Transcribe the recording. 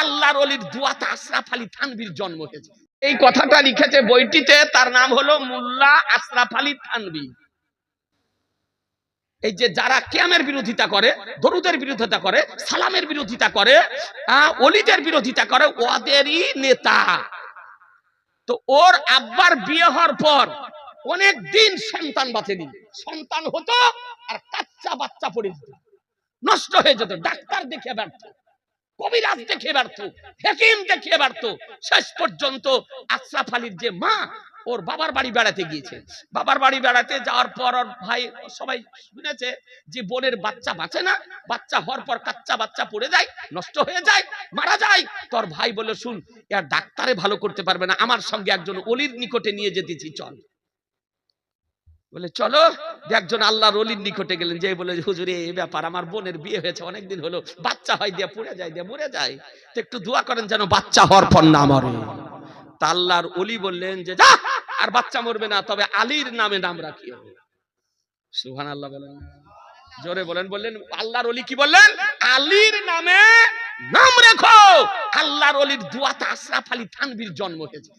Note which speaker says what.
Speaker 1: আল্লাহর অলির দুয়াতে আশরাফ আলী থানবির জন্ম হয়েছে। এই কথাটা লিখেছে বইটিতে, তার নাম হলো মুল্লা আশরাফ আলী থানবি এই যে যারা কেয়ামের বিরোধিতা করে, দরুদের বিরোধিতা করে, সালামের বিরোধিতা করে অলিদের বিরোধিতা করে, ওদেরই নেতা। তো ওর আব্বার বিয়ে হওয়ার পর অনেক দিন সন্তান বাঁচেনি। সন্তান হতো আর কাচ্চা বাচ্চা পড়ে নষ্ট হয়ে যেত, ডাক্তার দেখে ব্যর্থ। কবিরাজ দেখে ব্যর্থ হেকিম দেখে ব্যর্থ। শেষ পর্যন্ত আশরাফ আলীর যে মা, ওর বাবার বাড়ি বেড়াতে গিয়েছে। বাবার বাড়ি বেড়াতে যাওয়ার পর ওর ভাই, সবাই শুনেছে যে বোনের বাচ্চা বাঁচে না, বাচ্চা হওয়ার পর কাচ্চা বাচ্চা পড়ে যায়, নষ্ট হয়ে যায়, মারা যায়। তোর ভাই বলে শুন, এর ডাক্তারে ভালো করতে পারবে না, আমার সঙ্গে একজন অলির নিকটে নিয়ে যেতেছি, চল। বলে, চলো। একজন আল্লাহর অলির নিকটে গেলেন, যে বলে, হুজুরে এই ব্যাপার, আমার বোনের বিয়ে হয়েছে, অনেকদিন হলো। বাচ্চা হয় দিয়ে পড়ে যায়, দিয়ে মরে যায়। তো একটু দোয়া করেন যেন বাচ্চা হওয়ার পর না মরে। তা আল্লাহর অলি বললেন যে, যা, আর বাচ্চা মরবে না, তবে আলীর নামে নাম রাখিও। সুহান আল্লাহ বলেন। জোরে বলেন, বললেন, আল্লাহর অলি কি বললেন? আলীর নামে নাম রেখো। আল্লাহর অলির দুয়াতে আশরাফ আলী থানবীর জন্ম হয়েছে।